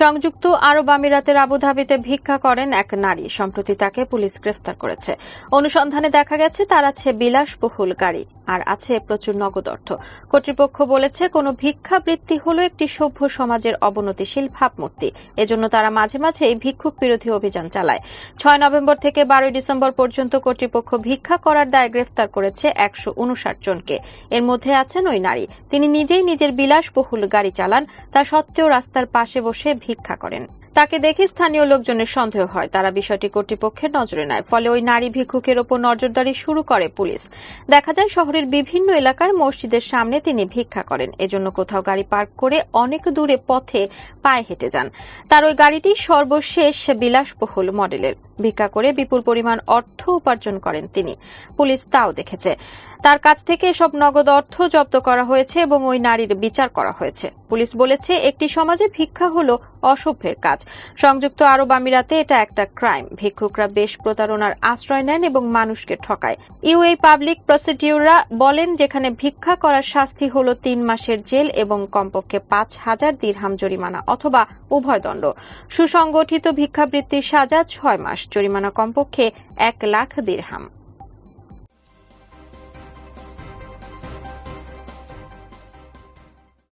সংযুক্ত আরব আমিরাতের আবুধাবিতে ভিক্ষা করেন এক নারী। সম্প্রতি তাকে পুলিশ গ্রেফতার করেছে। অনুসন্ধানে দেখা গেছে, তার আছে বিলাসবহুল গাড়ি আর আছে প্রচুর নগদ অর্থ। কর্তৃপক্ষ বলেছে, কোনো ভিক্ষাবৃত্তি হল একটি সভ্য সমাজের অবনতিশীল ভাবমূর্তি। এজন্য তারা মাঝে মাঝে এই ভিক্ষুক বিরোধী অভিযান চালায়। ছয় নভেম্বর থেকে বারোই ডিসেম্বর পর্যন্ত কর্তৃপক্ষ ভিক্ষা করার দায় গ্রেফতার করেছে একশো উনষাট জনকে। এর মধ্যে আছেন ওই নারী। তিনি নিজেই নিজের বিলাসবহুল গাড়ি চালান। তা সত্ত্বেও রাস্তার পাশে বসে ভিক্ষা করেন। তাকে দেখে স্থানীয় লোকজনের সন্দেহ হয়। তারা বিষয়টি কর্তৃপক্ষের নজরে নেয়। ফলে ওই নারী ভিক্ষুকের ওপর নজরদারি শুরু করে পুলিশ। দেখা যায়, শহরের বিভিন্ন এলাকায় মসজিদের সামনে তিনি ভিক্ষা করেন। এজন্য কোথাও গাড়ি পার্ক করে অনেক দূরে পথে পায়ে হেঁটে যান। তার ওই গাড়িটি সর্বশেষ বিলাসবহুল মডেলের। ভিক্ষা করে বিপুল পরিমাণ অর্থ উপার্জন করেন তিনি। পুলিশ তাও দেখেছে, তার কাছ থেকে এসব নগদ অর্থ জব্দ করা হয়েছে এবং ওই নারীর বিচার করা হয়েছে। পুলিশ বলেছে, একটি সমাজে ভিক্ষা হল অসভ্যের কাজ। সংযুক্ত আরব আমিরাতে এটা একটা ক্রাইম। ভিক্ষুকরা বেশ প্রতারণার আশ্রয় নেন এবং মানুষকে ঠকায়। ইউএ পাবলিক প্রসিডিউররা বলেন, যেখানে ভিক্ষা করার শাস্তি হল তিন মাসের জেল এবং কমপক্ষে পাঁচ হাজার দিরহাম জরিমানা অথবা উভয় দণ্ড। সুসংগঠিত ভিক্ষাবৃত্তির সাজা ছয় মাস, জরিমানা কমপক্ষে এক লাখ দিরহাম।